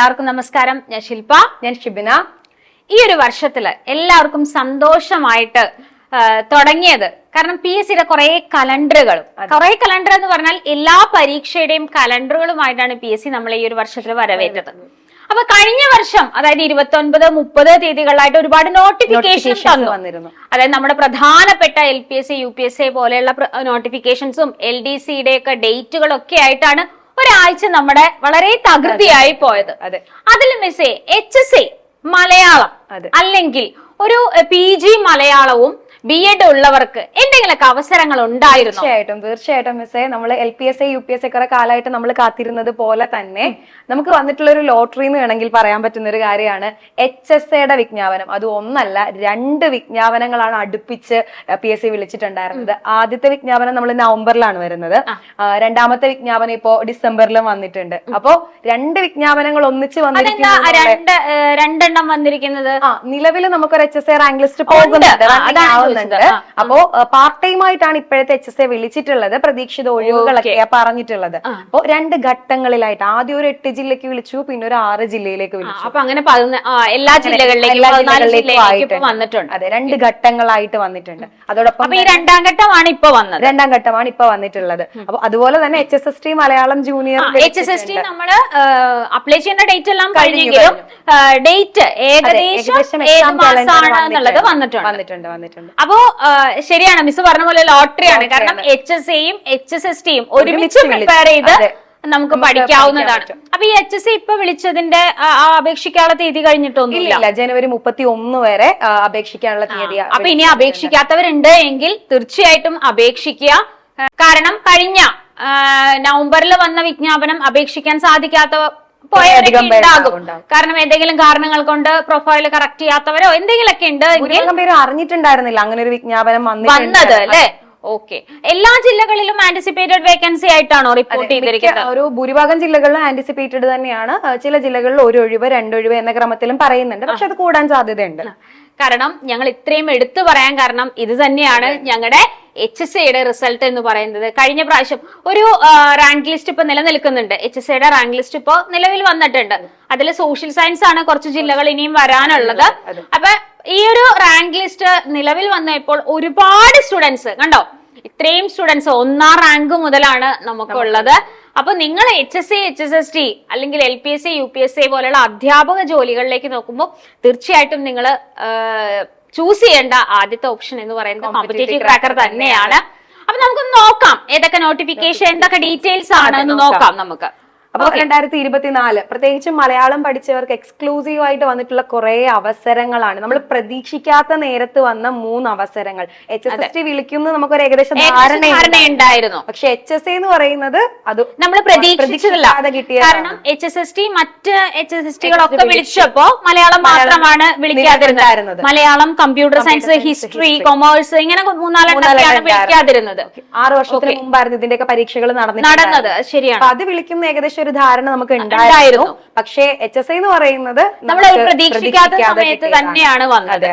എല്ലാവർക്കും നമസ്കാരം. ഞാൻ ശില്പ ഞാൻ ഷിബിന. ഈ ഒരു വർഷത്തിൽ എല്ലാവർക്കും സന്തോഷമായിട്ട് തുടങ്ങിയത്. കാരണം പി എസ് സിയുടെ കുറെ കലണ്ടറുകളും. കുറെ കലണ്ടർ എന്ന് പറഞ്ഞാൽ എല്ലാ പരീക്ഷയുടെയും കലണ്ടറുകളുമായിട്ടാണ് പി എസ് സി നമ്മൾ ഈ ഒരു വർഷത്തിൽ വരവേറ്റത്. അപ്പൊ കഴിഞ്ഞ വർഷം അതായത് ഇരുപത്തി ഒൻപത് മുപ്പത് തീയതികളിലായിട്ട് ഒരുപാട് നോട്ടിഫിക്കേഷൻ വന്നിരുന്നു. അതായത് നമ്മുടെ പ്രധാനപ്പെട്ട L P S C U P S C പോലെയുള്ള നോട്ടിഫിക്കേഷൻസും എൽ ഡി സിയുടെ ഒക്കെ ഡേറ്റുകളൊക്കെ ആയിട്ടാണ് ഒരാഴ്ച നമ്മുടെ വളരെ തകൃതിയായി പോയത് അതെ. അതിൽ മിസ്സേ എച്ച് എസ് എ മലയാളം അല്ലെങ്കിൽ ഒരു പി ജി മലയാളവും ബി എഡ് ഉള്ളവർക്ക് എന്തെങ്കിലുമൊക്കെ അവസരങ്ങൾ ഉണ്ടായിരുന്നു തീർച്ചയായിട്ടും തീർച്ചയായിട്ടും മിസ്സേ. നമ്മൾ L P S A U P S A കാലമായിട്ട് നമ്മൾ കാത്തിരുന്നത് പോലെ തന്നെ നമുക്ക് വന്നിട്ടുള്ള ഒരു ലോട്ടറി എന്ന് വേണമെങ്കിൽ പറയാൻ പറ്റുന്ന ഒരു കാര്യമാണ് എച്ച് എസ് എയുടെ വിജ്ഞാപനം. അത് ഒന്നല്ല രണ്ട് വിജ്ഞാപനങ്ങളാണ് അടുപ്പിച്ച് പി എസ് സി വിളിച്ചിട്ടുണ്ടായിരുന്നത്. ആദ്യത്തെ വിജ്ഞാപനം നമ്മൾ നവംബറിലാണ് വരുന്നത്. രണ്ടാമത്തെ വിജ്ഞാപനം ഇപ്പോ ഡിസംബറിലും വന്നിട്ടുണ്ട്. അപ്പോ രണ്ട് വിജ്ഞാപനങ്ങൾ ഒന്നിച്ച് വന്നിരിക്കുന്നത് വന്നിരിക്കുന്നു രണ്ട് രണ്ടെണ്ണം വന്നിരിക്കുന്നത്? നിലവിൽ നിലവിൽ നമുക്കൊരു H S A rank list പോകുന്നുണ്ട്. ആ, അപ്പോ പാർട്ട് ടൈം ആയിട്ടാണ് ഇപ്പോഴത്തെ എച്ച് എസ് എ വിളിച്ചിട്ടുള്ളത്. പ്രതീക്ഷിത ഒഴിവുകളൊക്കെ പറഞ്ഞിട്ടുള്ളത്. അപ്പോ രണ്ട് ഘട്ടങ്ങളിലായിട്ട്. ആദ്യം ഒരു എട്ട് ജില്ലക്ക് വിളിച്ചു പിന്നെ ഒരു ആറ് ജില്ലയിലേക്ക് വിളിച്ചു. അപ്പൊ അങ്ങനെ എല്ലാ ജില്ലകളിലേക്കും. വന്നിട്ടുണ്ട്. അതെ രണ്ട് ഘട്ടങ്ങളായിട്ട് വന്നിട്ടുണ്ട്. അതോടൊപ്പം ഈ രണ്ടാം ഘട്ടമാണ് ഇപ്പൊ വന്നത്. രണ്ടാം ഘട്ടമാണ് ഇപ്പൊ വന്നിട്ടുള്ളത്. അപ്പൊ അതുപോലെ തന്നെ H S S T Malayalam junior H S S T നമ്മൾ അപ്ലൈ ചെയ്യുന്ന ഡേറ്റ് എല്ലാം കഴിഞ്ഞെങ്കിലും ഡേറ്റ് ഏകദേശം വന്നിട്ടുണ്ട്. വന്നിട്ടുണ്ട്. വന്നിട്ടുണ്ട് വന്നിട്ടുണ്ട്. അപ്പോ ശരിയാണ്. മിസ് പറഞ്ഞ പോലെ ലോട്ടറിയാണ്. കാരണം എച്ച് എസ് എയും എച്ച് എസ് എസ് ടിയും ഒരുമിച്ച് പ്രിപ്പയർ ചെയ്ത് നമുക്ക് പഠിക്കാവുന്നതാണ്. അപ്പൊ ഈ എച്ച് എസ് സി ഇപ്പൊ വിളിച്ചതിന്റെ അപേക്ഷിക്കാനുള്ള തീയതി കഴിഞ്ഞിട്ടൊന്നുമില്ല. ഇല്ല ജനുവരി മുപ്പത്തി ഒന്ന് വരെ അപേക്ഷിക്കാനുള്ള തീയതി അപ്പൊ ഇനി അപേക്ഷിക്കാത്തവരുണ്ട് എങ്കിൽ തീർച്ചയായിട്ടും അപേക്ഷിക്കുക. കാരണം കഴിഞ്ഞ നവംബറിൽ വന്ന വിജ്ഞാപനം അപേക്ഷിക്കാൻ സാധിക്കാത്ത പോയവരൊക്കെ ഉണ്ടാകും. കാരണം എന്തെങ്കിലും കാരണങ്ങൾ കൊണ്ട് പ്രൊഫൈൽ കറക്റ്റ് ചെയ്യാത്തവരോ എന്തെങ്കിലുമൊക്കെ ഉണ്ട് പേര് അറിഞ്ഞിട്ടുണ്ടായിരുന്നില്ല. അങ്ങനെ ഒരു വിജ്ഞാപനം വന്നത് അല്ലേ? ഓക്കെ. എല്ലാ ജില്ലകളിലും ആന്റിസിപ്പേറ്റഡ് വേക്കൻസി ആയിട്ടാണോ റിപ്പോർട്ട് ചെയ്തിരിക്കുന്നത്? ഒരു ഭൂരിഭാഗം ജില്ലകളിലും ആന്റിസിപ്പേറ്റഡ് തന്നെയാണ്. ചില ജില്ലകളിൽ ഒരു ഒഴിവ് രണ്ടൊഴിവ് എന്ന ക്രമത്തിലും പറയുന്നുണ്ട്. പക്ഷെ അത് കൂടാൻ സാധ്യതയുണ്ട്. കാരണം ഞങ്ങൾ ഇത്രയും എടുത്തു പറയാൻ കാരണം ഇത് തന്നെയാണ് ഞങ്ങളുടെ എച്ച് എസ് എയുടെ റിസൾട്ട് എന്ന് പറയുന്നത്. കഴിഞ്ഞ പ്രാവശ്യം ഒരു റാങ്ക് ലിസ്റ്റ് ഇപ്പൊ നിലനിൽക്കുന്നുണ്ട്. എച്ച് എസ് എയുടെ റാങ്ക് ലിസ്റ്റ് ഇപ്പോ നിലവിൽ വന്നിട്ടുണ്ട്. അതിൽ സോഷ്യൽ സയൻസ് ആണ് കുറച്ച് ജില്ലകൾ ഇനിയും വരാനുള്ളത്. അപ്പൊ ഈ ഒരു റാങ്ക് ലിസ്റ്റ് നിലവിൽ വന്നപ്പോൾ ഒരുപാട് സ്റ്റുഡൻസ് കണ്ടോ? ഇത്രയും സ്റ്റുഡൻസ് ഒന്നാം റാങ്ക് മുതലാണ് നമുക്കുള്ളത്. അപ്പൊ നിങ്ങൾ H S C H S S T അല്ലെങ്കിൽ L P S C U P S C പോലെയുള്ള അധ്യാപക ജോലികളിലേക്ക് നോക്കുമ്പോൾ തീർച്ചയായിട്ടും നിങ്ങൾ ചൂസ് ചെയ്യേണ്ട ആദ്യത്തെ ഓപ്ഷൻ എന്ന് പറയുന്നത് കോമ്പറ്റേറ്റീവ് ക്രാക്കർ തന്നെയാണ്. അപ്പൊ നമുക്ക് നോക്കാം. ഏതൊക്കെ നോട്ടിഫിക്കേഷൻ എന്തൊക്കെ ഡീറ്റെയിൽസ് ആണ് എന്ന് നോക്കാം. നമുക്ക്. അപ്പൊ രണ്ടായിരത്തി ഇരുപത്തിനാല് പ്രത്യേകിച്ച് മലയാളം പഠിച്ചവർക്ക് എക്സ്ക്ലൂസീവ് ആയിട്ട് വന്നിട്ടുള്ള കുറെ അവസരങ്ങളാണ്. നമ്മൾ പ്രതീക്ഷിക്കാത്ത നേരത്ത് വന്ന മൂന്ന് അവസരങ്ങൾ. എച്ച് എസ് എസ് ടി വിളിക്കുന്നത് നമുക്കൊരു ഏകദേശം ധാരണ ഉണ്ടായിരുന്നു പക്ഷെ എച്ച് എസ് എന്ന് പറയുന്നത് അത് നമ്മൾ പ്രതീക്ഷിച്ചിട്ടില്ല. കിട്ടിയ കാരണം എച്ച് എസ് എസ് ടി മറ്റ് എച്ച് എസ് എസ് ടികളൊക്കെ വിളിച്ചപ്പോ മലയാളം മാത്രമാണ് വിളിക്കാതിരുന്നത്. Malayalam computer science history commerce ഇങ്ങനെ മൂന്നാലെണ്ണൊക്കെയാണ് വിളിക്കാതിരുന്നത്. ആറ് വർഷത്തിന് മുമ്പായിരുന്നു ഇതിന്റെയൊക്കെ പരീക്ഷകൾ. നടന്നത്. ശരിയാണ്. അത് വിളിക്കുന്ന ഏകദേശം ഒരു ധാരണ നമുക്ക് ഉണ്ടായിരുന്നു. പക്ഷേ എച്ച് എസ് ഐ എന്ന് പറയുന്നത് നമ്മൾ പ്രതീക്ഷിക്കാത്ത സമയത്ത് തന്നെയാണ് വന്നത്.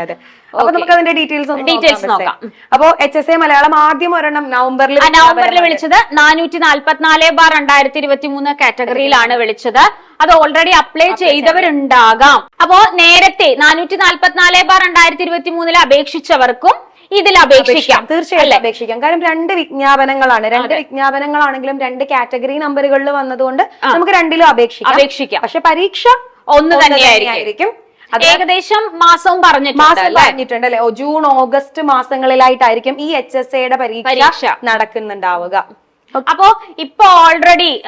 അപ്പൊ നമുക്ക് അതിന്റെ ഡീറ്റെയിൽസ് ഡീറ്റെയിൽസ് നോക്കാം. അപ്പൊ എച്ച് എസ് ഐ മലയാളം ആദ്യം ഒരെണ്ണം നവംബറിൽ നവംബറിൽ വിളിച്ചത് നാനൂറ്റി നാല്പത്തിനാല് ബാർ രണ്ടായിരത്തി ഇരുപത്തി മൂന്ന് കാറ്റഗറിയിലാണ് വിളിച്ചത്. അത് ഓൾറെഡി അപ്ലൈ ചെയ്തവരുണ്ടാകാം. അപ്പോ നേരത്തെ നാനൂറ്റി നാല്പത്തിനാല് ബാർ രണ്ടായിരത്തി ഇരുപത്തി മൂന്നിൽ അപേക്ഷിച്ചവർക്കും ഇതിൽ അപേക്ഷിക്കാം. തീർച്ചയായിട്ടും അപേക്ഷിക്കാം. കാരണം രണ്ട് വിജ്ഞാപനങ്ങളാണ്. രണ്ട് വിജ്ഞാപനങ്ങളാണെങ്കിലും രണ്ട് കാറ്റഗറി നമ്പറുകളിൽ വന്നതുകൊണ്ട് നമുക്ക് രണ്ടിലും അപേക്ഷിക്കാം. അപേക്ഷിക്കാം. പക്ഷെ പരീക്ഷ ഒന്ന് തന്നെയായിരിക്കും. ഏകദേശം മാസവും പറഞ്ഞിട്ടുണ്ട് മാസം? പറഞ്ഞിട്ടുണ്ട് അല്ലെ? ജൂൺ ഓഗസ്റ്റ് മാസങ്ങളിലായിട്ടായിരിക്കും ഈ എച്ച് എസ് എയുടെ. പരീക്ഷ. നടക്കുന്നുണ്ടാവുക. അപ്പോ ഇപ്പൊ ഓൾറെഡി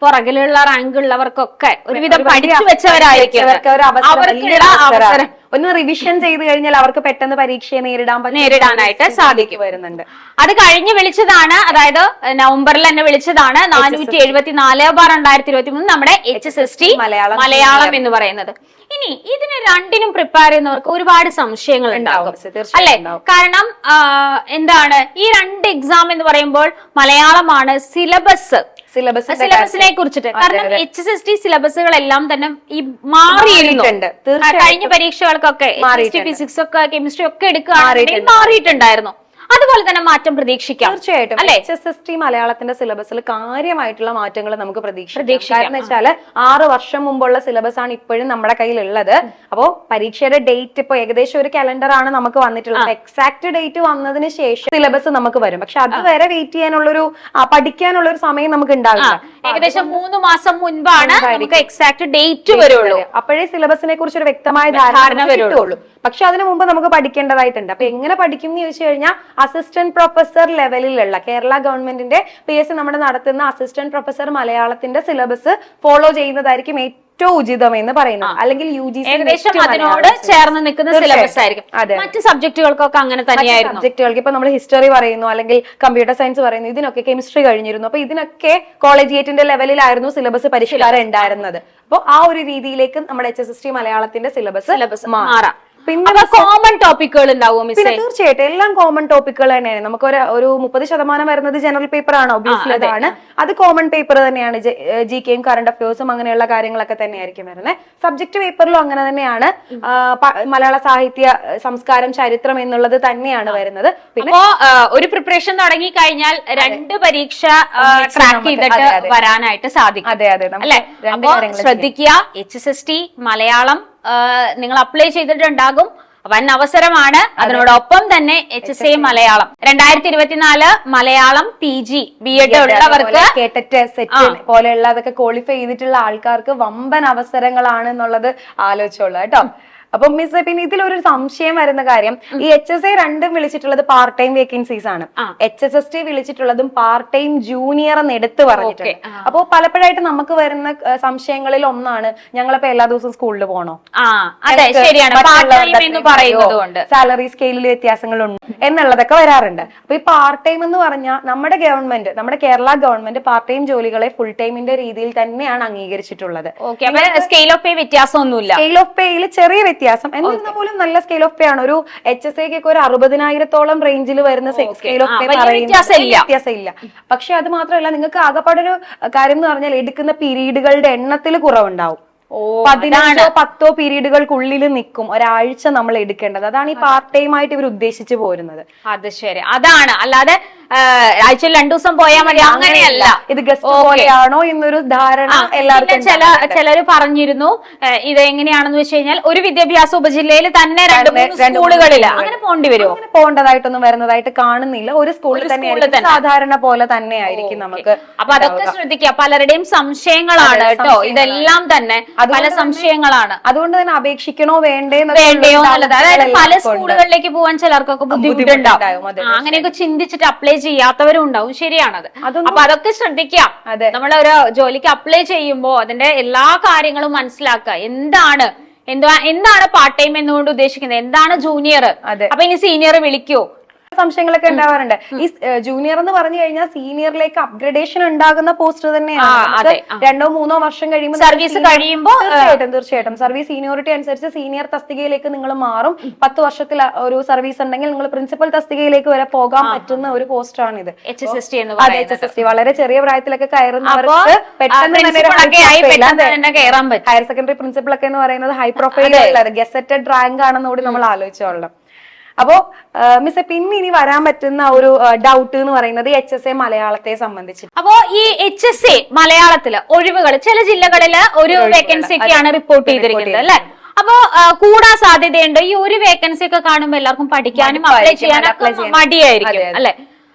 പുറകിലുള്ള റാങ്ക് ഉള്ളവർക്കൊക്കെ ഒരുവിധം പഠിച്ചു വെച്ചവരായിരിക്കും. അവസരം, അവർക്കുള്ള അവസരം. അവസരം. ഒന്ന് റിവിഷൻ ചെയ്ത് കഴിഞ്ഞാൽ അവർക്ക് പെട്ടെന്ന് പരീക്ഷയെ നേരിടാൻ നേരിടാനായിട്ട് സാധിക്കും. വരുന്നുണ്ട്. അത് കഴിഞ്ഞ് വിളിച്ചതാണ് അതായത് നവംബറിൽ തന്നെ വിളിച്ചതാണ് നാനൂറ്റി എഴുപത്തി നാല് ബാർ രണ്ടായിരത്തി ഇരുപത്തി മൂന്ന് നമ്മുടെ H S S T Malayalam Malayalam എന്ന് പറയുന്നത്. ഇനി ഇതിന് രണ്ടിനും പ്രിപ്പയർ ചെയ്യുന്നവർക്ക് ഒരുപാട് സംശയങ്ങൾ ഉണ്ടാകും. അല്ലെ? കാരണം എന്താണ് ഈ രണ്ട് എക്സാം എന്ന് പറയുമ്പോൾ മലയാളമാണ് സിലബസ് സിലബസ് സിലബസിനെ കുറിച്ചിട്ട്. കാരണം എച്ച് എസ് എസ് ടി സിലബസുകളെല്ലാം തന്നെ ഈ മാറിയിട്ടുണ്ട്. കഴിഞ്ഞ പരീക്ഷകൾക്കൊക്കെ. ഫിസിക്സ് ഒക്കെ കെമിസ്ട്രി ഒക്കെ എടുക്കുകയാണെങ്കിൽ മാറിയിട്ടുണ്ടായിരുന്നു. അതുപോലെ തന്നെ മാറ്റം പ്രതീക്ഷിക്കാം. തീർച്ചയായിട്ടും. അല്ലെ? എച്ച് എസ് എസ് ടി മലയാളത്തിന്റെ സിലബസിൽ കാര്യമായിട്ടുള്ള മാറ്റങ്ങൾ നമുക്ക് പ്രതീക്ഷിക്കാം. കാരണം വെച്ചാൽ ആറ് വർഷം മുമ്പുള്ള സിലബസ് ആണ് ഇപ്പോഴും നമ്മുടെ കയ്യിലുള്ളത്. അപ്പോ പരീക്ഷയുടെ ഡേറ്റ് ഇപ്പൊ ഏകദേശം ഒരു കലണ്ടർ ആണ് നമുക്ക് വന്നിട്ടുള്ളത്. എക്സാക്ട് ഡേറ്റ് വന്നതിന് ശേഷം സിലബസ് നമുക്ക് വരും. പക്ഷെ അതുവരെ വെയിറ്റ് ചെയ്യാനുള്ളൊരു ഒരു പഠിക്കാനുള്ള ഒരു സമയം നമുക്ക് ഉണ്ടാവില്ല. ഏകദേശം മൂന്ന് മാസം മുൻപാണ് നമുക്ക് എക്സാക്ട് ഡേറ്റ് വരുള്ളൂ. അപ്പോഴേ സിലബസിനെ കുറിച്ച് ഒരു വ്യക്തമായ ധാരണ വരുള്ളൂ. പക്ഷെ അതിനു മുമ്പ് നമുക്ക് പഠിക്കേണ്ടതായിട്ടുണ്ട്. അപ്പൊ എങ്ങനെ പഠിക്കും എന്ന് ചോദിച്ചു കഴിഞ്ഞാൽ അസിസ്റ്റന്റ് പ്രൊഫസർ ലെവലിലുള്ള കേരള ഗവൺമെന്റിന്റെ പി എസ് സി നമ്മുടെ നടത്തുന്ന അസിസ്റ്റന്റ് പ്രൊഫസർ മലയാളത്തിന്റെ സിലബസ് ഫോളോ ചെയ്യുന്നതായിരിക്കും ഏറ്റവും ഉചിതം എന്ന് പറയുന്നത്. അല്ലെങ്കിൽ യു ജി ഏകദേശം അതിനോട് ചേർന്ന് നിൽക്കുന്ന സിലബസ് ആയിരിക്കും. മറ്റ് സബ്ജക്റ്റുകൾക്കൊക്കെ അങ്ങനെ തന്നെയായിരുന്നു? സബ്ജക്റ്റുകൾക്ക് ഇപ്പൊ നമ്മൾ ഹിസ്റ്ററി പറയുന്നു അല്ലെങ്കിൽ കമ്പ്യൂട്ടർ സയൻസ് പറയുന്നു ഇതിനൊക്കെ കെമിസ്ട്രി കഴിഞ്ഞിരുന്നു. അപ്പൊ ഇതിനൊക്കെ കോളേജിയേറ്റിന്റെ ലെവലിലായിരുന്നു സിലബസ് പരിഷ്കാരം ഉണ്ടായിരുന്നത്. അപ്പോൾ ആ ഒരു രീതിയിലേക്ക് നമ്മുടെ എച്ച് എസ് എസ് ടി മലയാളത്തിന്റെ സിലബസ് സിലബസ് മാറാം. പിന്നെ കോമൺ ടോപ്പിക്കുകൾ ഉണ്ടാവും പിന്നെ തീർച്ചയായിട്ടും എല്ലാം കോമൺ ടോപ്പിക്കുകൾ തന്നെയാണ്. നമുക്ക് ഒരു മുപ്പത് ശതമാനം വരുന്നത് ജനറൽ പേപ്പർ ആണ് ഒബ്വിയസ്ലി അതാണ്. അത് കോമൺ പേപ്പർ തന്നെയാണ്. ജി കെയും കറണ്ട് അഫയേഴ്സും അങ്ങനെയുള്ള കാര്യങ്ങളൊക്കെ തന്നെയായിരിക്കും വരുന്നത്. സബ്ജക്ട് പേപ്പറിലും അങ്ങനെ തന്നെയാണ്. മലയാള സാഹിത്യ സംസ്കാരം ചരിത്രം എന്നുള്ളത് തന്നെയാണ് വരുന്നത്. പിന്നെ ഒരു പ്രിപ്പറേഷൻ തുടങ്ങി കഴിഞ്ഞാൽ രണ്ട് പരീക്ഷ ട്രാക്ക് ചെയ്തിട്ട്. വരാനായിട്ട് സാധിക്കും. അതെ അതെ. ശ്രദ്ധിക്കുക H S S T Malayalam നിങ്ങൾ അപ്ലൈ ചെയ്തിട്ടുണ്ടാകും. വൻ അവസരമാണ്. അതിനോടൊപ്പം തന്നെ എച്ച് എസ് ഐ മലയാളം. രണ്ടായിരത്തി ഇരുപത്തിനാല് Malayalam P G B Ed ഉള്ളവർക്ക് കേട്ടറ്റ് സെറ്റ് പോലെയുള്ള അതൊക്കെ ക്വാളിഫൈ ചെയ്തിട്ടുള്ള ആൾക്കാർക്ക് വമ്പൻ അവസരങ്ങളാണ് എന്നുള്ളത് ആലോചിച്ചോളൂ കേട്ടോ. അപ്പൊ മിസ് പിന്നെ ഇതിലൊരു സംശയം വരുന്ന കാര്യം. ഈ എച്ച് എസ് എ രണ്ടും വിളിച്ചിട്ടുള്ളത് പാർട്ട് ടൈം വേക്കൻസീസ് ആണ്. എച്ച് എസ് എസ് ടി വിളിച്ചിട്ടുള്ളതും പാർട്ട് ടൈം ജൂനിയർ എന്ന് എടുത്ത് പറഞ്ഞിട്ടുണ്ട്. അപ്പൊ അപ്പോൾ പലപ്പോഴായിട്ട് നമുക്ക് വരുന്ന സംശയങ്ങളിൽ ഒന്നാണ് ഞങ്ങളിപ്പോ എല്ലാ ദിവസവും സ്കൂളിൽ കൊണ്ട് സാലറി സ്കെയിലിൽ വ്യത്യാസങ്ങളുണ്ട് എന്നുള്ളതൊക്കെ വരാറുണ്ട്. അപ്പൊ ഈ പാർട്ട് ടൈം എന്ന് പറഞ്ഞാൽ നമ്മുടെ ഗവൺമെന്റ് നമ്മുടെ കേരള ഗവൺമെന്റ് പാർട്ട് ടൈം ജോലികളെ ഫുൾ ടൈമിന്റെ രീതിയിൽ തന്നെയാണ് അംഗീകരിച്ചിട്ടുള്ളത്. സ്കെയിൽ ഓഫ് പേ വ്യത്യാസമൊന്നുമില്ല. സ്കെയിൽ ഓഫ് പേയിൽ ചെറിയ വ്യത്യാസം. എന്നിരുന്ന പോലും നല്ല സ്കെയിൽ ഓഫ് പേ ആണ്. ഒരു എച്ച് എസ് ഐക്ക് ഒരു അറുപതിനായിരത്തോളം റേഞ്ചിൽ വരുന്ന സ്കെയിൽ ഓഫ് പേ വ്യത്യാസം വ്യത്യാസമില്ല. പക്ഷെ അത് മാത്രമല്ല നിങ്ങൾക്ക് ആകപ്പാടൊരു കാര്യം എന്ന് പറഞ്ഞാൽ എടുക്കുന്ന പീരീഡുകളുടെ എണ്ണത്തിൽ കുറവുണ്ടാവും. പതിനഞ്ചോ പത്തോ പീരീഡുകൾക്കുള്ളിൽ നിൽക്കും. ഒരാഴ്ച നമ്മൾ എടുക്കേണ്ടത്. അതാണ് ഈ പാർട്ട് ടൈം ആയിട്ട് ഇവർ ഉദ്ദേശിച്ചു പോരുന്നത്. അത് ശരി. അതാണ്. അല്ലാതെ ആഴ്ചയിൽ രണ്ടു ദിവസം പോയാൽ മതി. അങ്ങനെയല്ല. ഇത് ഗസ്റ്റ് പോലെയാണോ എന്നൊരു ധാരണ എല്ലാവർക്കും ചില ചിലര് പറഞ്ഞിരുന്നു ഇത് എങ്ങനെയാണെന്ന് വെച്ച് കഴിഞ്ഞാൽ ഒരു വിദ്യാഭ്യാസ ഉപജില്ലയിൽ തന്നെ രണ്ട് സ്കൂളുകളിൽ അങ്ങനെ പോകേണ്ടി വരുമോ അങ്ങനെ പോകേണ്ടതായിട്ടൊന്നും വരുന്നതായിട്ട് കാണുന്നില്ല. ഒരു സ്കൂളിൽ തന്നെ. സാധാരണ പോലെ തന്നെ ആയിരിക്കും നമുക്ക് അപ്പൊ അതൊക്കെ ശ്രദ്ധിക്കുക. പലരുടെയും സംശയങ്ങളാണ് കേട്ടോ. ഇതെല്ലാം തന്നെ പല സംശയങ്ങളാണ്. അതുകൊണ്ട് തന്നെ അപേക്ഷിക്കണോ വേണ്ടേ വേണ്ടയോ എന്നുള്ളത്. അതായത് പല. സ്കൂളുകളിലേക്ക് പോകാൻ ചിലർക്കൊക്കെ ബുദ്ധിമുട്ടുണ്ടാവും, അങ്ങനെയൊക്കെ ചിന്തിച്ചിട്ട് അപ്ലൈ ചെയ്യാത്തവരും ഉണ്ടാവും. ശരിയാണത്. അപ്പൊ അതൊക്കെ ശ്രദ്ധിക്കാം. നമ്മൾ ഒരു ജോലിക്ക് അപ്ലൈ ചെയ്യുമ്പോൾ അതിന്റെ എല്ലാ കാര്യങ്ങളും മനസ്സിലാക്കുക. എന്താണ്? എന്താ എന്താണ് പാർട്ട് ടൈം എന്നുകൊണ്ട് ഉദ്ദേശിക്കുന്നത്? എന്താണ് ജൂനിയർ. അപ്പൊ ഇനി സീനിയർ വിളിക്കോ. സംശയങ്ങളൊക്കെ ഉണ്ടാവാറുണ്ട്. ഈ ജൂനിയർ എന്ന് പറഞ്ഞു കഴിഞ്ഞാൽ സീനിയറിലേക്ക് അപ്ഗ്രഡേഷൻ ഉണ്ടാകുന്ന പോസ്റ്റ് തന്നെയാണ്. രണ്ടോ മൂന്നോ വർഷം കഴിയുമ്പോൾ സർവീസ് കഴിയുമ്പോൾ കഴിയുമ്പോ തീർച്ചയായിട്ടും തീർച്ചയായിട്ടും. സർവീസ് സീനിയോറിറ്റി അനുസരിച്ച് സീനിയർ തസ്തികയിലേക്ക് നിങ്ങൾ മാറും. പത്ത് വർഷത്തിൽ ഒരു സർവീസ് ഉണ്ടെങ്കിൽ നിങ്ങൾ പ്രിൻസിപ്പൽ തസ്തികയിലേക്ക് വരെ പോകാൻ പറ്റുന്ന ഒരു പോസ്റ്റ് ഇത് എച്ച് എസ് എസ് ടി എന്ന് പറയുന്നത്. വളരെ ചെറിയ പ്രായത്തിലൊക്കെ കയറുന്നവർക്ക് പെട്ടെന്ന് ഹയർ സെക്കൻഡറി പ്രിൻസിപ്പൾ ഒക്കെ എന്ന് പറയുന്നത് ഹൈ പ്രൊഫൈൽ ഗസറ്റഡ് റാങ്ക് ആണെന്ന് കൂടി നമ്മൾ ആലോചിച്ചോളണം. അപ്പോ മിസ് പിന്നെ ഇനി വരാൻ പറ്റുന്ന ഒരു ഡൗട്ട് എന്ന് പറയുന്നത് എച്ച് എസ് എ മലയാളത്തെ സംബന്ധിച്ച്. അപ്പോ ഈ എച്ച് എസ് എ മലയാളത്തിൽ ഒഴിവുകൾ ചില ജില്ലകളിൽ ഒരു വേക്കൻസി ഒക്കെയാണ് റിപ്പോർട്ട് ചെയ്തിരിക്കുന്നത് അല്ലെ? അപ്പോ കൂടാ കൂടാൻ സാധ്യതയുണ്ട്. ഈ ഒരു വേക്കൻസി ഒക്കെ കാണുമ്പോൾ എല്ലാവർക്കും പഠിക്കാനും അപ്ലൈ ചെയ്യാനും. മടിയായിരിക്കും. അല്ലെ?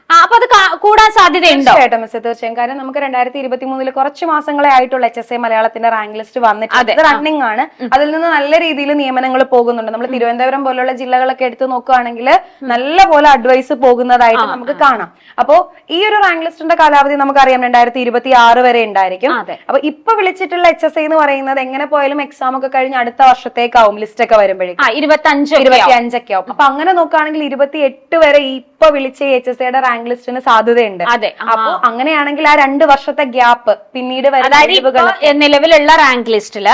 അപ്പൊ അത് കൂടാൻ സാധ്യതയുണ്ടോ? തീർച്ചയായിട്ടും മിസ് തീർച്ചയായും. കാരണം നമുക്ക് രണ്ടായിരത്തി ഇരുപത്തി മൂന്നിൽ കുറച്ച് മാസങ്ങളെ ആയിട്ടുള്ള എച്ച് എസ് എ മലയാളത്തിന്റെ റാങ്ക് ലിസ്റ്റ് വന്നിട്ടുണ്ട്. അത്. റണ്ണിംഗ് ആണ്. അതിൽ നിന്ന് നല്ല രീതിയിൽ നിയമനങ്ങൾ പോകുന്നുണ്ട്. നമ്മൾ തിരുവനന്തപുരം പോലുള്ള ജില്ലകളൊക്കെ എടുത്തു നോക്കുകയാണെങ്കിൽ നല്ല പോലെ അഡ്വൈസ് പോകുന്നതായിട്ട് നമുക്ക് കാണാം. അപ്പോ ഈ ഒരു റാങ്ക് ലിസ്റ്റിന്റെ കാലാവധി നമുക്കറിയാം രണ്ടായിരത്തി ഇരുപത്തി ആറ് വരെ ഉണ്ടായിരിക്കും. അപ്പൊ ഇപ്പൊ വിളിച്ചിട്ടുള്ള എച്ച് എസ് എന്ന് പറയുന്നത് എങ്ങനെ പോയാലും എക്സാം ഒക്കെ കഴിഞ്ഞ് അടുത്ത വർഷത്തേക്കാവും ലിസ്റ്റ് ഒക്കെ വരുമ്പോഴേക്കും. ഇരുപത്തി അഞ്ച് ഇരുപത്തി അഞ്ചൊക്കെ ആവും അപ്പൊ അങ്ങനെ നോക്കുകയാണെങ്കിൽ ഇരുപത്തി എട്ട് വരെ ഇപ്പൊ വിളിച്ച എച്ച് എസ് എയുടെ റാങ്ക് ലിസ്റ്റിന് സാധ്യതയുണ്ട്. അതെ. അപ്പൊ അങ്ങനെയാണെങ്കിൽ ആ രണ്ട് വർഷത്തെ ഗ്യാപ്പ് പിന്നീട് വരുന്ന അതായത് നിലവിലുള്ള റാങ്ക് ലിസ്റ്റിൽ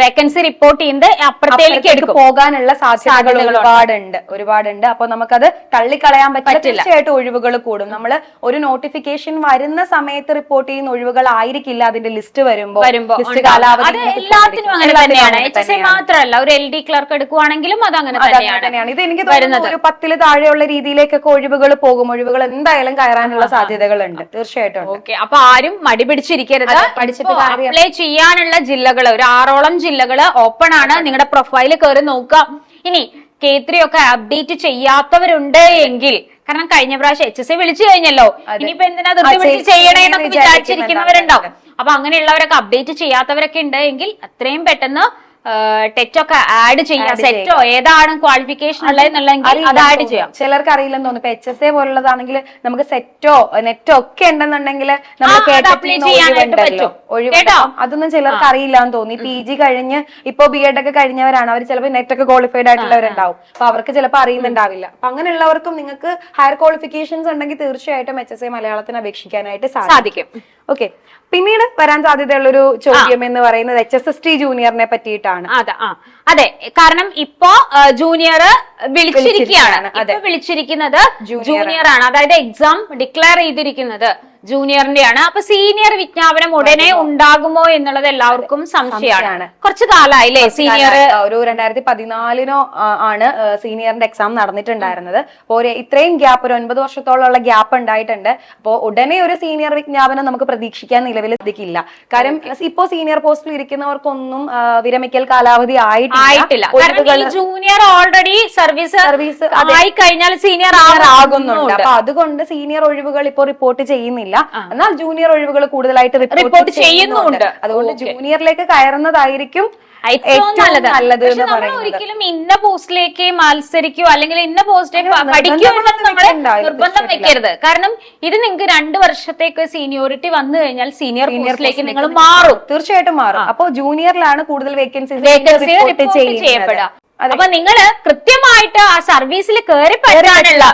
വേക്കൻസി റിപ്പോർട്ട് ചെയ്യുന്നത് അപ്പുറത്തേക്ക് പോകാനുള്ള സാധ്യതകൾ. ഒരുപാടുണ്ട്. ഒരുപാടുണ്ട്. അപ്പൊ നമുക്കത് തള്ളിക്കളയാൻ പറ്റില്ല. തീർച്ചയായിട്ടും ഒഴിവുകൾ കൂടും. നമ്മൾ ഒരു നോട്ടിഫിക്കേഷൻ വരുന്ന സമയത്ത് റിപ്പോർട്ട് ചെയ്യുന്ന ഒഴിവുകൾ ആയിരിക്കില്ല അതിന്റെ ലിസ്റ്റ് വരുമ്പോൾ വരുമ്പോ ലിസ്റ്റ് കാലാവധി എല്ലാത്തിനും അങ്ങനെ തന്നെയാണ്. അങ്ങനെ എച്ച് എസ് ഐ മാത്രമല്ല ഒരു എൽ ഡി ക്ലർക്ക് എടുക്കുവാണെങ്കിലും അത് അങ്ങനെ തന്നെയാണ്. ഇത് എനിക്ക് തോന്നുന്നു വരുന്നത്. ഒരു പത്തിൽ താഴെയുള്ള രീതിയിലേക്കൊക്കെ ഒഴിവുകൾ പോകും. ഒഴിവുകൾ എന്തായാലും കയറാനുള്ള സാധ്യതകളുണ്ട്. തീർച്ചയായിട്ടും. ഓക്കെ അപ്പൊ ആരും മടി പിടിച്ചിരിക്കരുത്. അപ്ലൈ ചെയ്യാനുള്ള ജില്ലകൾ ഒരു ആറോളം ജില്ലകൾ ഓപ്പൺ ആണ്. നിങ്ങളുടെ പ്രൊഫൈൽ കയറി നോക്കുക. ഇനി കെ ത്രീ ഒക്കെ അപ്ഡേറ്റ് ചെയ്യാത്തവരുണ്ട് എങ്കിൽ കാരണം കഴിഞ്ഞ പ്രാവശ്യം എച്ച് എസ് സി വിളിച്ചു കഴിഞ്ഞല്ലോ. ഇനിയിപ്പൊ എന്തിനാ ധൃതി പിടിച്ച് ചെയ്യ്- ചെയ്യണേ ചെയ്യണമെന്ന് എന്നൊക്കെ വിചാരിച്ചിരിക്കുന്നവരുണ്ടാവും. അപ്പൊ അങ്ങനെയുള്ളവരൊക്കെ അപ്ഡേറ്റ് ചെയ്യാത്തവരൊക്കെ ഉണ്ട് എങ്കിൽ അത്രയും പെട്ടെന്ന് ടെറ്റ് ഒക്കെ ആഡ് ചെയ്യാം. സെറ്റോ ഏതാണ് ക്വാളിഫിക്കേഷൻ അത് ആഡ്. ചെയ്യാം ചിലർക്ക് അറിയില്ലെന്ന് തോന്നുന്നു. ഇപ്പൊ എച്ച് എസ് എ പോലുള്ളതാണെങ്കിൽ നമുക്ക് സെറ്റോ നെറ്റോ ഒക്കെ ഉണ്ടെന്നുണ്ടെങ്കിൽ നമുക്ക്? അതൊന്നും ചിലർക്ക് അറിയില്ല എന്ന് തോന്നി പി ജി കഴിഞ്ഞ് ഇപ്പൊ ബി എഡ് ഒക്കെ കഴിഞ്ഞവരാണ്. അവർ ചിലപ്പോൾ നെറ്റ് ഒക്കെ ക്വാളിഫൈഡ് ആയിട്ടുള്ളവരുണ്ടാവും. അപ്പൊ അവർക്ക് ചിലപ്പോൾ അറിയുന്നുണ്ടാവില്ല. അപ്പൊ അങ്ങനെയുള്ളവർക്കും നിങ്ങൾക്ക് ഹയർ ക്വാളിഫിക്കേഷൻസ് ഉണ്ടെങ്കിൽ തീർച്ചയായിട്ടും എച്ച് എസ് എ മലയാളത്തിന് അപേക്ഷിക്കാനായിട്ട് സാധിക്കും. ഓക്കെ പിന്നീട് വരാൻ സാധ്യതയുള്ള ഒരു ചോദ്യം എന്ന് പറയുന്നത് എച്ച് എസ് എസ് ടി ജൂനിയറിനെ പറ്റിയിട്ടാണ്. അതെ ആ. അതെ കാരണം ഇപ്പോ ജൂനിയർ വിളിച്ചിരിക്കുകയാണ്. ഇപ്പൊ വിളിച്ചിരിക്കുന്നത് ജൂനിയർ ആണ്. അതായത് എക്സാം ഡിക്ലെയർ ചെയ്തിരിക്കുന്നത് ജൂനിയറിന്റെ ആണ് അപ്പൊ സീനിയർ വിജ്ഞാപനം ഉടനെ ഉണ്ടാകുമോ എന്നുള്ളത് എല്ലാവർക്കും സംശയമാണ്. കുറച്ച് കാലായില്ലേ സീനിയർ ഒരു രണ്ടായിരത്തി പതിനാലിനോ ആണ് സീനിയറിന്റെ എക്സാം നടന്നിട്ടുണ്ടായിരുന്നത്. അപ്പോ ഒരു ഇത്രയും ഗ്യാപ്പ് ഒരു ഒൻപത് വർഷത്തോളമുള്ള ഗ്യാപ്പ് ഉണ്ടായിട്ടുണ്ട്. അപ്പോ ഉടനെ ഒരു സീനിയർ വിജ്ഞാപനം നമുക്ക് പ്രതീക്ഷിക്കാൻ നിലവിൽ സാധിക്കില്ല. കാരണം ഇപ്പോ സീനിയർ പോസ്റ്റിൽ ഇരിക്കുന്നവർക്കൊന്നും വിരമിക്കൽ കാലാവധി ആയിട്ടില്ല. ആയിട്ടില്ല. കാരണം ജൂനിയർ ഓൾറെഡി സർവീസ് സർവീസ് ആയി കഴിഞ്ഞാൽ സീനിയർ ആകുന്നുണ്ട്. അപ്പൊ അതുകൊണ്ട് സീനിയർ ഒഴിവുകൾ ഇപ്പോൾ റിപ്പോർട്ട് ചെയ്യുന്നില്ല. എന്നാൽ ജൂനിയർ ഒഴിവുകൾ കൂടുതലായിട്ട് റിപ്പോർട്ട് ചെയ്യുന്നുണ്ട്. അതുകൊണ്ട് ജൂനിയറിലേക്ക് കയറുന്നതായിരിക്കും ഒരിക്കലും ഇന്ന പോസ്റ്റിലേക്ക് മത്സരിക്കോ അല്ലെങ്കിൽ ഇന്ന പോസ്റ്റിലേക്ക് നിർബന്ധം പഠിക്കോ എന്നത് നമ്മൾ നിർബന്ധം വെക്കരുത്. കാരണം ഇത് നിങ്ങൾക്ക് രണ്ട് വർഷത്തേക്ക് സീനിയോറിറ്റി വന്നു കഴിഞ്ഞാൽ സീനിയർ പോസ്റ്റിലേക്ക് നിങ്ങൾ മാറും. തീർച്ചയായിട്ടും മാറും. അപ്പോ ജൂനിയറിലാണ് കൂടുതൽ വേക്കൻസി ചെയ്യപ്പെടുക. അപ്പൊ നിങ്ങൾ കൃത്യമായിട്ട് ആ സർവീസിൽ കയറി പറ്റാനുള്ള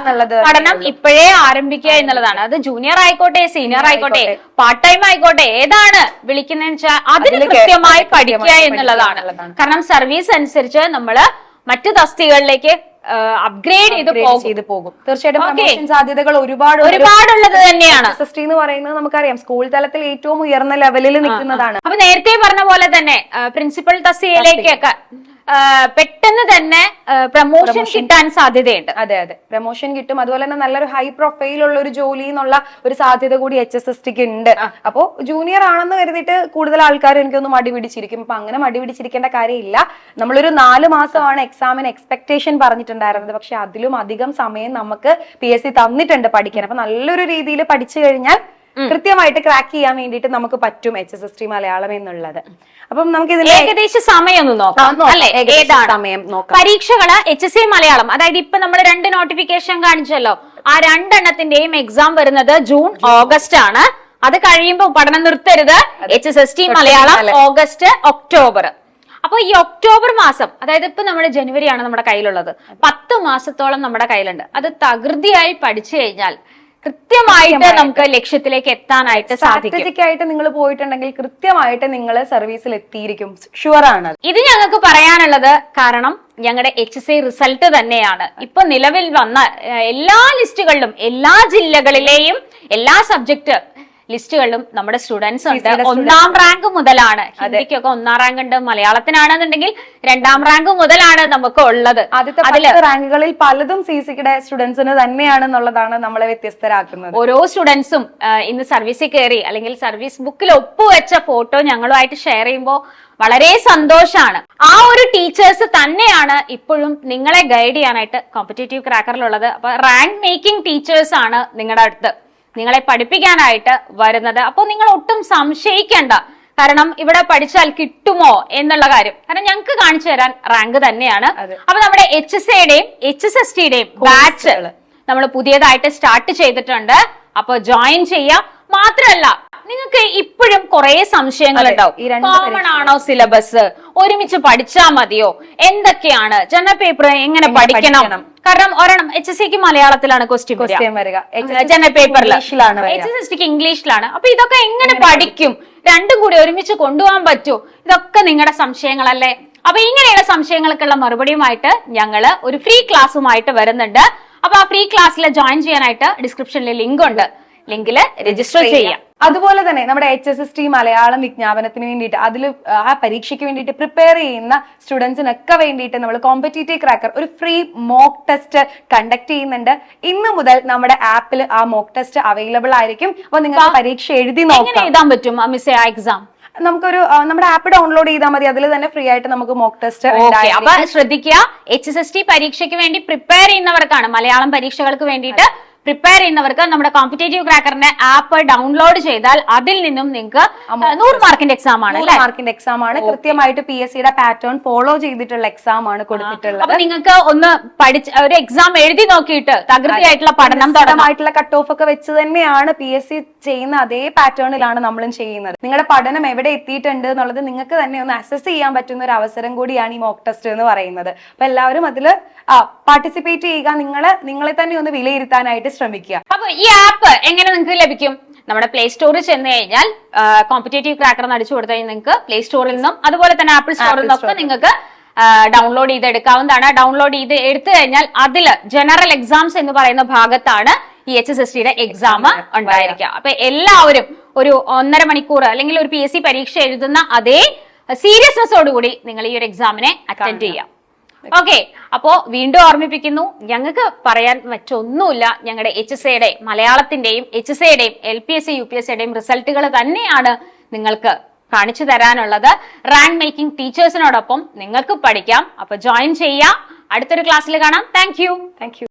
പഠനം ഇപ്പോഴേ ആരംഭിക്കുക എന്നുള്ളതാണ്. അത് ജൂനിയർ ആയിക്കോട്ടെ സീനിയർ ആയിക്കോട്ടെ പാർട്ട് ടൈം ആയിക്കോട്ടെ ഏതാണ് വിളിക്കുന്നതെന്ന് വെച്ചാൽ അതിന് കൃത്യമായി പഠിക്കുക എന്നുള്ളതാണ്. കാരണം സർവീസ് അനുസരിച്ച് നമ്മൾ മറ്റു തസ്തികകളിലേക്ക് അപ്ഗ്രേഡ് ചെയ്ത് പോകും. ചെയ്ത് പോകും. തീർച്ചയായിട്ടും. സാധ്യതകൾ ഒരുപാട് ഒരുപാടുള്ളത് തന്നെയാണ്. എസ് എന്ന് പറയുന്നത് നമുക്കറിയാം. സ്കൂൾ തലത്തിൽ ഏറ്റവും ഉയർന്ന ലെവലിൽ നിൽക്കുന്നതാണ്. അപ്പൊ നേരത്തെ പറഞ്ഞ പോലെ തന്നെ പ്രിൻസിപ്പൽ തസ്തികയിലേക്കൊക്കെ പെട്ടെന്ന് തന്നെ പ്രമോഷൻ കിട്ടാൻ സാധ്യതയുണ്ട്. അതെ അതെ. പ്രൊമോഷൻ കിട്ടും. അതുപോലെ തന്നെ നല്ലൊരു ഹൈ പ്രൊഫൈൽ ഉള്ള ഒരു ജോലി എന്നുള്ള ഒരു സാധ്യത കൂടി എച്ച് എസ് എസ് ടിക്ക് ഉണ്ട്. അപ്പോ ജൂനിയർ ആണെന്ന് കരുതിയിട്ട് കൂടുതൽ ആൾക്കാർ എനിക്കൊന്ന് മടി പിടിച്ചിരിക്കും. അപ്പൊ അങ്ങനെ മടി പിടിച്ചിരിക്കേണ്ട കാര്യമില്ല. നമ്മളൊരു നാല് മാസമാണ് എക്സാമിന് എക്സ്പെക്ടേഷൻ പറഞ്ഞിട്ടുണ്ടായിരുന്നത്. പക്ഷെ അതിലും അധികം സമയം നമുക്ക് പി എസ് സി തന്നിട്ടുണ്ട് പഠിക്കാൻ. അപ്പൊ നല്ലൊരു രീതിയിൽ പഠിച്ചു കഴിഞ്ഞാൽ കൃത്യമായിട്ട് ക്രാക്ക് ചെയ്യാൻ വേണ്ടിയിട്ട് നമുക്ക് പറ്റും H S S T Malayalam എന്നുള്ളത്. അപ്പം നമുക്ക് ഇതിൽ ഏകദേശ സമയം ഒന്ന് നോക്കാം നോക്കാം. അല്ലെ? ഏതാണ്? സമയം നോക്കാം. പരീക്ഷകൾ എച്ച് എസ് എ മലയാളം അതായത് ഇപ്പൊ നമ്മൾ രണ്ട് നോട്ടിഫിക്കേഷൻ കാണിച്ചല്ലോ. ആ രണ്ടെണ്ണത്തിന്റെയും എക്സാം വരുന്നത് ജൂൺ ഓഗസ്റ്റ് ആണ്. അത് കഴിയുമ്പോൾ പഠനം നിർത്തരുത്. H S S T Malayalam. August October അപ്പൊ ഈ ഒക്ടോബർ മാസം അതായത് ഇപ്പൊ നമ്മുടെ ജനുവരിയാണ് നമ്മുടെ കയ്യിലുള്ളത്. പത്ത് മാസത്തോളം നമ്മുടെ കയ്യിലുണ്ട്. അത് തകൃതിയായി പഠിച്ചു കഴിഞ്ഞാൽ കൃത്യമായിട്ട് നമുക്ക് ലക്ഷ്യത്തിലേക്ക് എത്താനായിട്ട് സാധിക്കും. നിങ്ങൾ പോയിട്ടുണ്ടെങ്കിൽ കൃത്യമായിട്ട് നിങ്ങൾ സർവീസിൽ എത്തിയിരിക്കും. ഷുവർ ആണ് ഇത് ഞങ്ങൾക്ക് പറയാനുള്ളത് കാരണം ഞങ്ങളുടെ എച്ച് എസ് ഐ റിസൾട്ട് തന്നെയാണ്. ഇപ്പൊ നിലവിൽ വന്ന എല്ലാ ലിസ്റ്റുകളിലും എല്ലാ ജില്ലകളിലെയും എല്ലാ സബ്ജക്ട് ലിസ്റ്റുകളിലും നമ്മുടെ സ്റ്റുഡൻസ് ഉണ്ട്. ഒന്നാം റാങ്ക് മുതലാണ്. ഹിന്ദിക്കൊക്കെ ഒന്നാം റാങ്ക് ഉണ്ട്. മലയാളത്തിനാണെന്നുണ്ടെങ്കിൽ രണ്ടാം റാങ്ക് മുതലാണ് നമുക്ക് ഉള്ളത് ആദ്യത്തെ റാങ്കുകളിൽ പലതും സി സിയുടെ സ്റ്റുഡൻസിന് തന്നെയാണെന്നുള്ളതാണ് നമ്മളെ വ്യത്യസ്തരാക്കുന്നത്. ഓരോ സ്റ്റുഡൻസും ഇന്ന് സർവീസിൽ കയറി അല്ലെങ്കിൽ സർവീസ് ബുക്കിൽ ഒപ്പുവെച്ച ഫോട്ടോ ഞങ്ങളുമായിട്ട് ഷെയർ ചെയ്യുമ്പോൾ വളരെ സന്തോഷമാണ് ആ ഒരു ടീച്ചേഴ്സ് തന്നെയാണ് ഇപ്പോഴും നിങ്ങളെ ഗൈഡ് ചെയ്യാനായിട്ട് കോമ്പറ്റേറ്റീവ് ക്രാക്കറിലുള്ളത് അപ്പൊ റാങ്ക് മേക്കിംഗ് ടീച്ചേഴ്സ് ആണ് നിങ്ങളുടെ അടുത്ത്. നിങ്ങളെ പഠിപ്പിക്കാനായിട്ട് വരുന്നത്. അപ്പോൾ നിങ്ങൾ ഒട്ടും സംശയിക്കേണ്ട. കാരണം ഇവിടെ പഠിച്ചാൽ കിട്ടുമോ എന്നുള്ള കാര്യം. കാരണം ഞങ്ങൾക്ക് കാണിച്ചു തരാൻ റാങ്ക് തന്നെയാണ്. അപ്പൊ നമ്മുടെ എച്ച് എസ് എയുടെയും എച്ച് എസ് എസ് ടിയുടെയും ബാച്ച് നമ്മൾ പുതിയതായിട്ട് സ്റ്റാർട്ട് ചെയ്തിട്ടുണ്ട്. അപ്പൊ ജോയിൻ ചെയ്യാം. മാത്രമല്ല നിങ്ങൾക്ക് ഇപ്പോഴും കുറെ സംശയങ്ങൾ ഉണ്ടാവും. കോമൺ ആണോ സിലബസ് ഒരുമിച്ച് പഠിച്ചാ മതിയോ? എന്തൊക്കെയാണ്? ജനറൽ പേപ്പർ എങ്ങനെ പഠിക്കണം? കാരണം ഒരെണ്ണം എച്ച് എസ് സിക്ക് മലയാളത്തിലാണ് ക്വസ്റ്റ്യൻ ക്വസ്റ്റ്യൻ വരിക. ജനറൽ പേപ്പറിൽ. എച്ച് എസ് ഇംഗ്ലീഷിലാണ് അപ്പൊ ഇതൊക്കെ എങ്ങനെ പഠിക്കും? രണ്ടും കൂടി ഒരുമിച്ച് കൊണ്ടുപോകാൻ പറ്റൂ. ഇതൊക്കെ നിങ്ങളുടെ സംശയങ്ങളല്ലേ? അപ്പൊ ഇങ്ങനെയുള്ള സംശയങ്ങൾക്കുള്ള മറുപടിയുമായിട്ട് ഞങ്ങൾ ഒരു ഫ്രീ ക്ലാസ്സുമായിട്ട് വരുന്നുണ്ട്. അപ്പൊ ആ ഫ്രീ ക്ലാസ്സിൽ ജോയിൻ ചെയ്യാനായിട്ട് ഡിസ്ക്രിപ്ഷനിൽ ലിങ്ക് ഉണ്ട്. ലിങ്കിൽ രജിസ്റ്റർ ചെയ്യാം. അതുപോലെ തന്നെ നമ്മുടെ H S S T Malayalam വിജ്ഞാപനത്തിന് വേണ്ടിയിട്ട് അതിൽ ആ പരീക്ഷയ്ക്ക് വേണ്ടിയിട്ട് പ്രിപ്പയർ ചെയ്യുന്ന സ്റ്റുഡൻസിനൊക്കെ വേണ്ടിയിട്ട് നമ്മൾ കോമ്പറ്റേറ്റീവ് ക്രാക്കർ ഒരു ഫ്രീ മോക്ക് ടെസ്റ്റ് കണ്ടക്ട് ചെയ്യുന്നുണ്ട്. ഇന്ന് മുതൽ നമ്മുടെ ആപ്പിൽ ആ മോക്ക് ടെസ്റ്റ് അവൈലബിൾ ആയിരിക്കും. അപ്പൊ നിങ്ങൾ പരീക്ഷ എഴുതി നോക്കാം. എഴുതാൻ പറ്റും മിസ് എക്സാം നമുക്കൊരു നമ്മുടെ ആപ്പ് ഡൗൺലോഡ് ചെയ്താൽ മതി. അതിൽ തന്നെ ഫ്രീ ആയിട്ട് നമുക്ക് മോക്ക് ടെസ്റ്റ് അപ്പൊ ശ്രദ്ധിക്കുക എച്ച് എസ് എസ് ടി പരീക്ഷയ്ക്ക് വേണ്ടി പ്രിപ്പയർ ചെയ്യുന്നവർക്കാണ് മലയാളം പരീക്ഷകൾക്ക് വേണ്ടിയിട്ട് പ്രിപ്പയർ ചെയ്യുന്നവർക്ക് നമ്മുടെ കോമ്പറ്റേറ്റീവ് ക്രാക്കറിന്റെ ആപ്പ് ഡൗൺലോഡ് ചെയ്താൽ അതിൽ നിന്നും നിങ്ങൾക്ക് നൂറ് മാർക്കിന്റെ എക്സാം ആണ് അല്ലെ? മാർക്കിന്റെ എക്സാം ആണ്. കൃത്യമായിട്ട് പി എസ് സിയുടെ പാറ്റേൺ ഫോളോ ചെയ്തിട്ടുള്ള എക്സാം ആണ് കൊടുത്തിട്ടുള്ളത്. അപ്പൊ നിങ്ങൾക്ക് ഒന്ന് പഠിച്ച് ഒരു എക്സാം എഴുതി നോക്കിയിട്ട് തകൃതിയായിട്ടുള്ള പഠനം തുടങ്ങിയിട്ടുള്ള കട്ട് ഓഫ് ഒക്കെ വെച്ച് തന്നെയാണ് പി എസ് സി ചെയ്യുന്ന അതേ പാറ്റേണിലാണ് നമ്മളും ചെയ്യുന്നത്. നിങ്ങളുടെ പഠനം എവിടെ എത്തിയിട്ടുണ്ട് എന്നുള്ളത് നിങ്ങൾക്ക് തന്നെ ഒന്ന് അസസ് ചെയ്യാൻ പറ്റുന്ന ഒരു അവസരം കൂടിയാണ് ഈ മോക്ക് ടെസ്റ്റ് എന്ന് പറയുന്നത്. അപ്പൊ എല്ലാവരും അതിൽ പാർട്ടിസിപ്പേറ്റ് ചെയ്യുക. നിങ്ങളെ നിങ്ങളെ തന്നെ ഒന്ന് വിലയിരുത്താനായിട്ട് ശ്രമിക്കുക. അപ്പൊ ഈ ആപ്പ് എങ്ങനെ നിങ്ങൾക്ക് ലഭിക്കും? നമ്മുടെ പ്ലേ സ്റ്റോറിൽ ചെന്ന് കഴിഞ്ഞാൽ കോമ്പറ്റേറ്റീവ് ക്രാക്കർ എന്ന് അടിച്ചു കൊടുത്തു കഴിഞ്ഞാൽ നിങ്ങൾക്ക് പ്ലേ സ്റ്റോറിൽ നിന്നും അതുപോലെ തന്നെ ആപ്പിൾ സ്റ്റോറിൽ നിന്നൊക്കെ നിങ്ങൾക്ക് ഡൗൺലോഡ് ചെയ്ത് എടുക്കാവുന്നതാണ് ഡൗൺലോഡ് ചെയ്ത് എടുത്തു കഴിഞ്ഞാൽ അതിൽ ജനറൽ എക്സാംസ് എന്ന് പറയുന്ന ഭാഗത്താണ് ഈ എച്ച് എസ് എസ് ടിയുടെ എക്സാം ഉണ്ടായിരിക്കുക. അപ്പൊ എല്ലാവരും ഒരു ഒന്നര മണിക്കൂർ അല്ലെങ്കിൽ ഒരു പി എസ് സി പരീക്ഷ എഴുതുന്ന അതേ സീരിയസ്നെസ്സോടുകൂടി നിങ്ങൾ ഈ ഒരു എക്സാമിനെ അറ്റൻഡ് ചെയ്യാം ഓക്കെ. അപ്പോ വീണ്ടും ഓർമ്മിപ്പിക്കുന്നു ഞങ്ങൾക്ക് പറയാൻ മറ്റൊന്നുമില്ല. ഞങ്ങളുടെ എച്ച് എസ് എയുടെ മലയാളത്തിന്റെയും എച്ച് എസ് എയുടെയും L P S C U P S സിയുടെയും റിസൾട്ടുകൾ തന്നെയാണ് നിങ്ങൾക്ക് കാണിച്ചു തരാനുള്ളത്. റാങ്ക് മേക്കിംഗ് ടീച്ചേഴ്സിനോടൊപ്പം നിങ്ങൾക്ക് പഠിക്കാം. അപ്പൊ ജോയിൻ ചെയ്യാം. അടുത്തൊരു ക്ലാസ്സിൽ കാണാം. Thank you thank